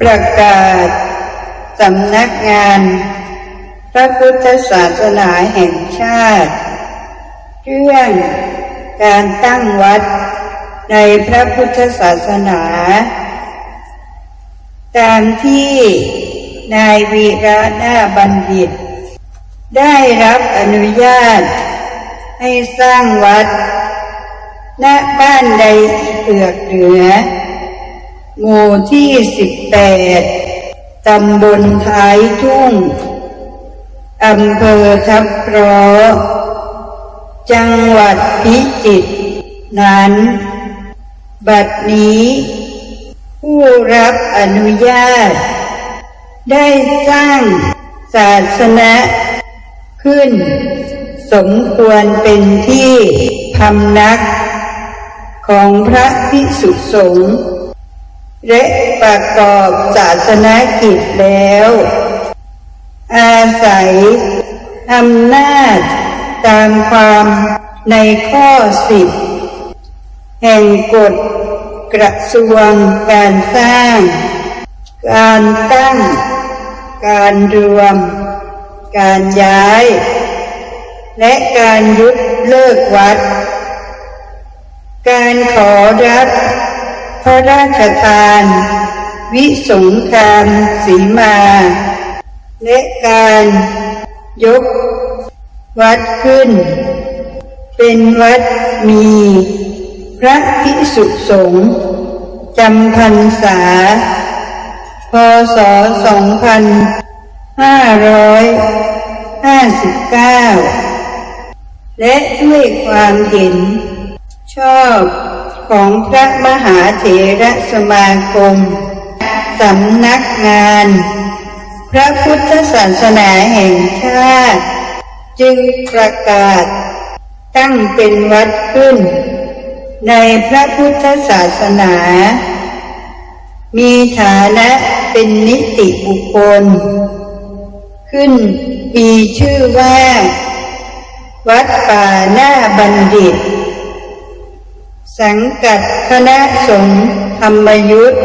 ประกาศสำนักงาน พระพุทธศาสนาแห่งชาติ เรื่องการตั้งวัดในพระพุทธศาสนา ตามที่นายวีระนาบัณฑิต ได้รับอนุญาต ให้สร้างวัด ณบ้านใดเผือกเหนือ หมู่ที่สิบแปดตำบลท้ายทุ่ง อำเภอทับร้อจังหวัดพิจิตรนั้น บัดนี้ ผู้รับอนุญาต ได้สร้างศาสนะขึ้น สมควรเป็นที่พำนัก ของพระภิกษุสงฆ์ และประกอบศาสนกิจแล้ว อาศัยอำนาจตามความในข้อสิบแห่งกฎกระทรวงการสร้าง การตั้ง การรวม การย้าย และการยุบเลิกวัด การขอรับ ระราชทาน วิสงครามสีมา และการยก วัดขึ้น เป็นวัดมี พระภิกษุสงฆ์จำพรรษา พศ 2559 และด้วยความเห็นชอบ ของพระมหาเถระสมาคม สำนักงาน พระพุทธศาสนาแห่งชาติ จึงประกาศ ตั้งเป็นวัดขึ้น ในพระพุทธศาสนา มีฐานะเป็นนิติบุคคล ขึ้นมีชื่อว่า วัดป่าหน้าบัณฑิต สังกัดคณะสงฆ์ธรรมยุทธ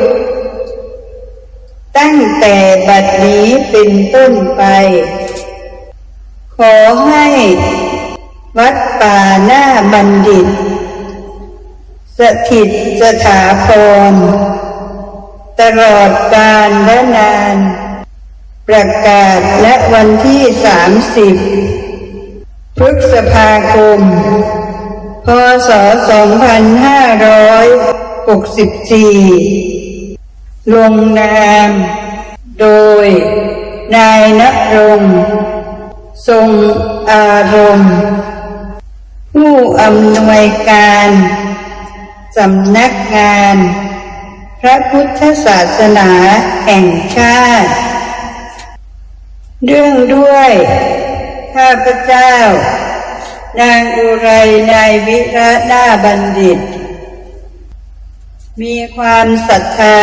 ตั้งแต่บัดนี้เป็นต้นไป ขอให้วัดป่าหน้าบัณฑิต สถิตสถาพร ตลอดกาลและนาน ประกาศและวันที่สามสิบพฤษภาคม พศ 2564 ลงนาม โดย นายนรงทรงอารมณ์ ผู้อำนวยการสำนักงาน พระพุทธศาสนาแห่งชาติ เรื่องด้วย ข้าพเจ้า นางอุไรนายวิระนาบัณฑิต มีความศรัทธา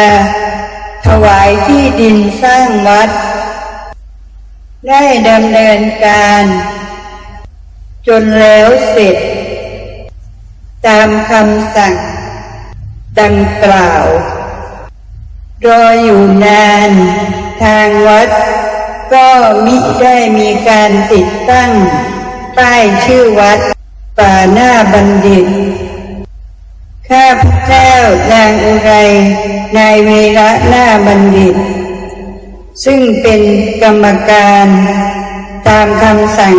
ถวายที่ดินสร้างวัด ได้ดำเนินการ จนแล้วเสร็จ ตามคำสั่ง ดังกล่าว รออยู่นานทางวัด ก็มิได้มีการติดตั้ง ป้ายชื่อวัด ป่าหน้าบัณฑิต ข้าพเจ้านางอุไร นายเวระหน้าบัณฑิต ซึ่งเป็นกรรมการ ตามคำสั่ง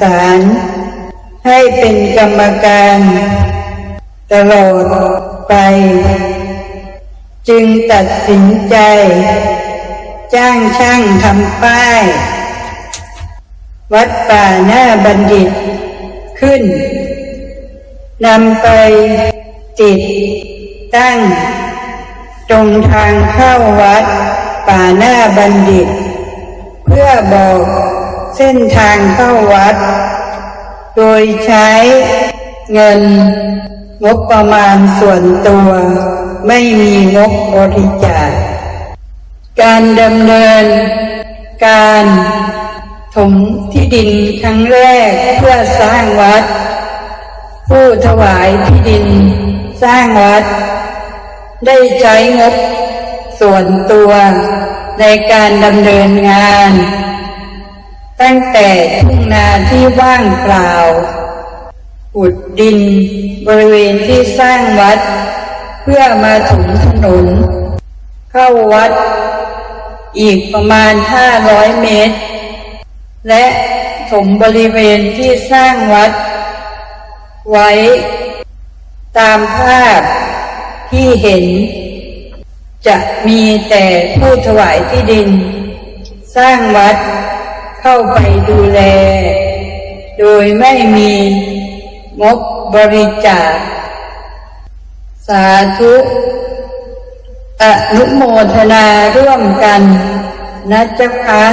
ศาลให้เป็นกรรมการ ตลอดไป จึงตัดสินใจ จ้างช่างทำป้าย วัดป่าหน้าบัณฑิต ขึ้นนำไปติดตั้ง ตรงทางเข้าวัดป่าหน้าบัณฑิต เพื่อบอกเส้นทางเข้าวัด โดยใช้เงินงบประมาณส่วนตัว ไม่มีงบบริจาคการดำเนิน การ ถมที่ดินครั้งแรกเพื่อสร้างวัด ผู้ถวายที่ดินสร้างวัด ได้ใช้งบส่วนตัวในการดำเนินงาน ตั้งแต่ทุ่งนาที่ว่างเปล่าขุดดินบริเวณที่สร้างวัด เพื่อมาถมถนน เข้าวัด อีกประมาณ 500 เมตร และถมบริเวณที่สร้างวัด ไว้ ตามภาพที่เห็น จะมีแต่ผู้ถวายที่ดิน สร้างวัดเข้าไปดูแล โดยไม่มีงบบริจาค สาธุอนุโมทนาร่วมกันนะเจ้าคะ